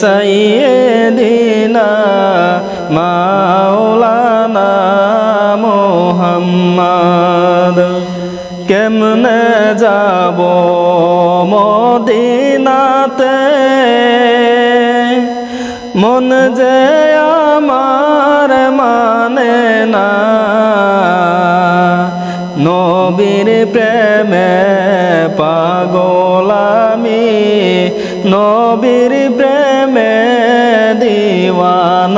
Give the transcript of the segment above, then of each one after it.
সৈদিনা মাওলানা মোহাম্মদ। কেমনে যাব মদিনাতে? মন যে আমার মানে না। নবীর প্রেমে পাগলামি, নবীর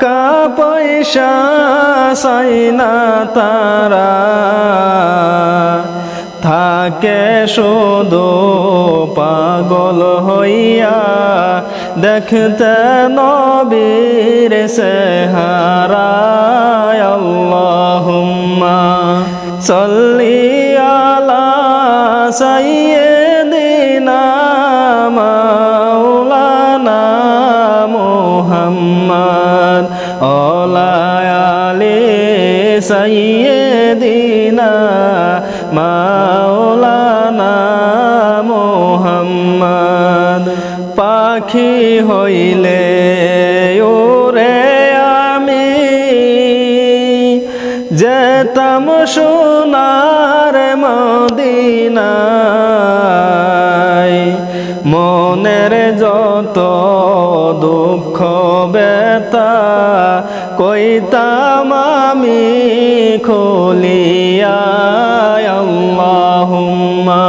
টাকা পয়সা সাই না তারা। থাকে শুধু পাগল হইয়া দেখতে নবীর সেহারা সাইয়্যিদিনা মাওলানা মুহাম্মদ। পাখি হইলে ওরে আমি যেতাম সোনার মদিনায়। মনের যত দুঃখ বেতা কইতাম আমি খুলিয়া আল্লাহুম্মা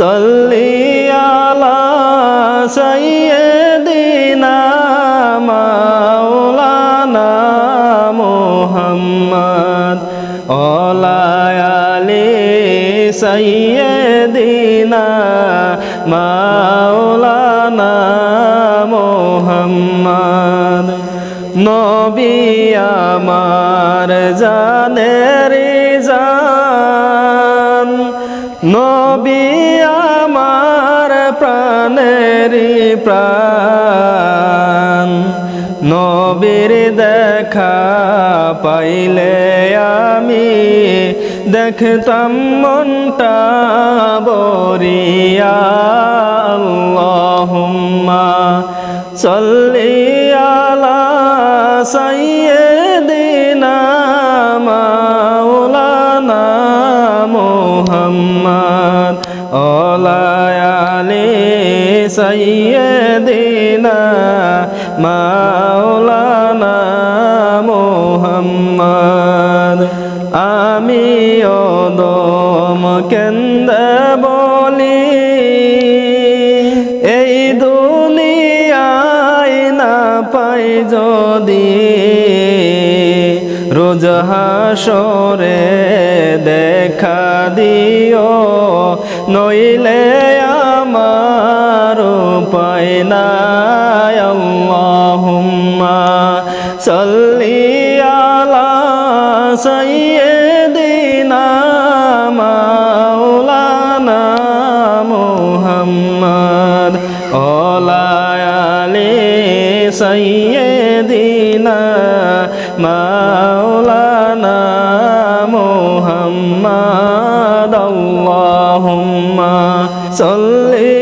সাল্লি আলা সাইয়্যিদিনা মাওলানা মুহাম্মদ ওলা সাইয়্যিদিনা মাওলানা নবী আমার জানের জান। নবী আমার প্রাণের প্রাণ। নবীর দেখা পাইলে আমি দেখতাম মনটা বরিয়া। আল্লাহুম্মা সাল্লি মুহাম্মদ অলায়ালে আলি সাইয়্যিদিনা মাওলানা হাসরে দেখা দিও, নইলে আমার উপায় নাই। আল্লাহুম্মা সাল্লি আলা সাইয়্যিদিনা মাওলানা মুহাম্মদ। ওলা আলি সাইয়্যিদিনা মাওলানা মুহাম্মদ আল্লাহুম্মা সাল্লি